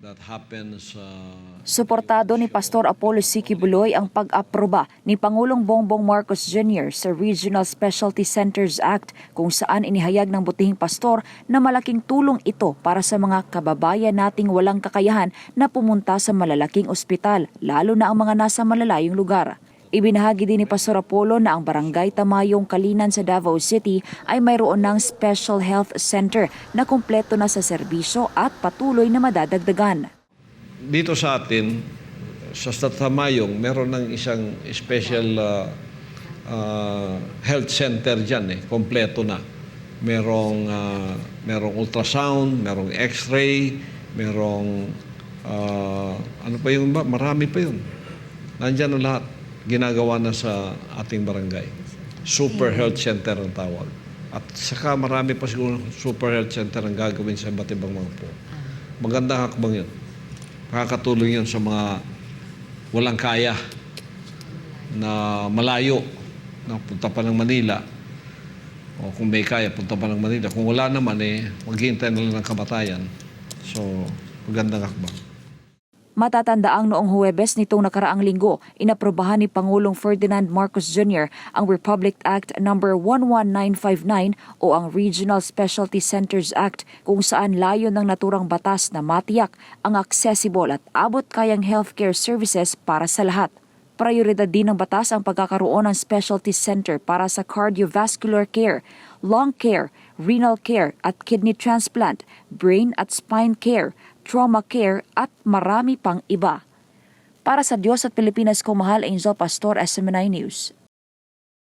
that happens uh, Suportado ni Pastor Apollo Siki Buloy ang pag-aproba ni Pangulong Bongbong Marcos Jr. sa Regional Specialty Centers Act kung saan inihayag ng butihing pastor na malaking tulong ito para sa mga kababayan nating walang kakayahan na pumunta sa malalaking ospital, lalo na ang mga nasa malalayong lugar. Ibinahagi din ni Pastor Apollo na ang Barangay Tamayong Kalinan sa Davao City ay mayroon ng Special Health Center na kumpleto na sa serbisyo at patuloy na madadagdagan. dito sa atin, sa Tatamayong, meron ng isang special uh, uh, health center dyan eh, kompleto na. Merong, uh, merong ultrasound, merong x-ray, merong, uh, ano pa yung ba? Marami pa yun. Nandyan ang lahat. Ginagawa na sa ating barangay. Super Health Center ang tawag. At saka marami pa siguro super health center ang gagawin sa iba't ibang mga po. Magandang hakbang yun. Makakatulong yun sa mga walang kaya na malayo na punta pa ng Manila. O kung may kaya, punta pa ng Manila. Kung wala naman, eh, maghihintay na lang ng kamatayan. So, magandang hakbang. Matatandaang noong Huwebes nitong nakaraang linggo, inaprobahan ni Pangulong Ferdinand Marcos Jr. ang Republic Act No. 11959 o ang Regional Specialty Centers Act kung saan layon ng naturang batas na matiyak ang accessible at abot-kayang healthcare services para sa lahat. Prioridad din ng batas ang pagkakaroon ng specialty center para sa cardiovascular care, lung care, renal care at kidney transplant, brain at spine care, trauma care at marami pang iba. Para sa Diyos at Pilipinas, kumahal Angel Pastor, SMNI News.